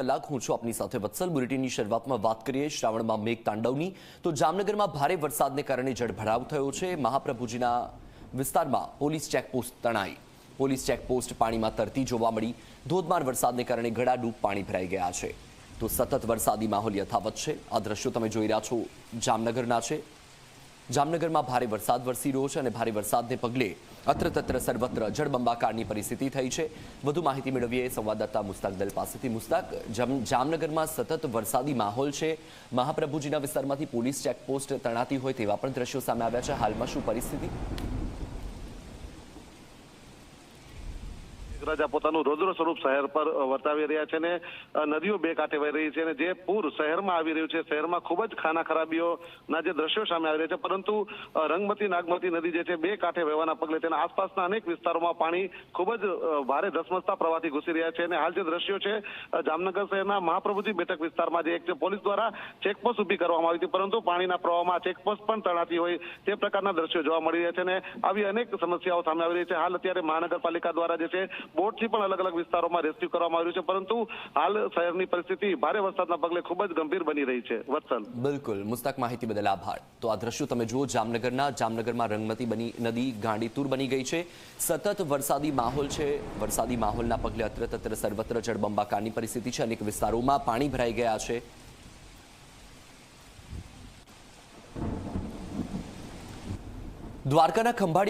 કલાક હું છું આપની સાથે વત્સલ. બુલેટિનની શરૂઆતમાં વાત કરીએ શ્રાવણમાં મેઘ તાંડવની. તો જામનગરમાં ભારે વરસાદને કારણે જળભરાવ થયો છે. મહાપ્રભુજીના વિસ્તારમાં પોલીસ ચેકપોસ્ટ તણાઈ. પોલીસ ચેકપોસ્ટ પાણીમાં તરતી જોવા મળી. ધોધમાર વરસાદને કારણે ઘડાડૂબ પાણી ભરાઈ ગયા છે. તો સતત વરસાદી માહોલ યથાવત છે. આ દ્રશ્યો તમે જોઈ રહ્યા છો જામનગરના છે. જામનગરમાં ભારે વરસાદ વરસી રહ્યો છે અને ભારે વરસાદને પગલે અત્ર તત્ર સર્વત્ર જળબંબાકારની પરિસ્થિતિ થઈ છે. વધુ માહિતી મેળવીએ સંવાદદાતા મુસ્તાક દલ પાસેથી. મુસ્તાક, જામ- જામનગરમાં સતત વરસાદી માહોલ છે. મહાપ્રભુજીના વિસ્તારમાંથી પોલીસ ચેકપોસ્ટ તણાતી હોય તેવા પણ દ્રશ્યો સામે આવ્યા છે. હાલમાં શું પરિસ્થિતિ? મેઘરાજા પોતાનું રૌદ્ર સ્વરૂપ શહેર પર વર્તાવી રહ્યા છે ને નદીઓ બે કાંઠે વહી રહી છે અને જે પૂર શહેરમાં આવી રહ્યું છે. શહેરમાં ખૂબ જ ખાના ખરાબીઓના જે દ્રશ્યો સામે આવી રહ્યા છે. પરંતુ રંગમતી, નાગમતી નદી જે છે, બે કાંઠે વહેવાના પગલે તેના આસપાસના અનેક વિસ્તારોમાં પાણી ખૂબ જ ભારે ધસમસતા પ્રવાહથી ઘૂસી રહ્યા છે. અને હાલ જે દ્રશ્યો છે જામનગર શહેરના મહાપ્રભુજી બેઠક વિસ્તારમાં જે એક પોલીસ દ્વારા ચેકપોસ્ટ ઊભી કરવામાં આવી હતી. પરંતુ પાણીના પ્રવાહમાં ચેકપોસ્ટ પણ તણાતી હોય તે પ્રકારના દ્રશ્યો જોવા મળી રહ્યા છે અને આવી અનેક સમસ્યાઓ સામે આવી રહી છે. હાલ અત્યારે મહાનગરપાલિકા દ્વારા જે છે બોટથી પણ અલગ અલગ વિસ્તારોમાં રેસ્ક્યુ કરવામાં આવ્યું છે. પરંતુ હાલ શહેરની પરિસ્થિતિ ભારે વરસાદના પગલે ખૂબ જ ગંભીર બની રહી છે. વત્સલ. બિલકુલ. મુસ્તાક માહિતી બદલ આભાર. તો આ દ્રશ્યો તમે જુઓ, જામનગરના, જામનગરમાં રંગમતી બની નદી, ગાંડીતુર બની ગઈ છે. સતત વરસાદી માહોલ છે. વરસાદી માહોલના પગલે અત્ર તત્ર સર્વત્ર જળબંબાકારની પરિસ્થિતિ છે. અનેક વિસ્તારોમાં પાણી ભરાઈ ગયા છે. દ્વારકાના ખંભાળિયા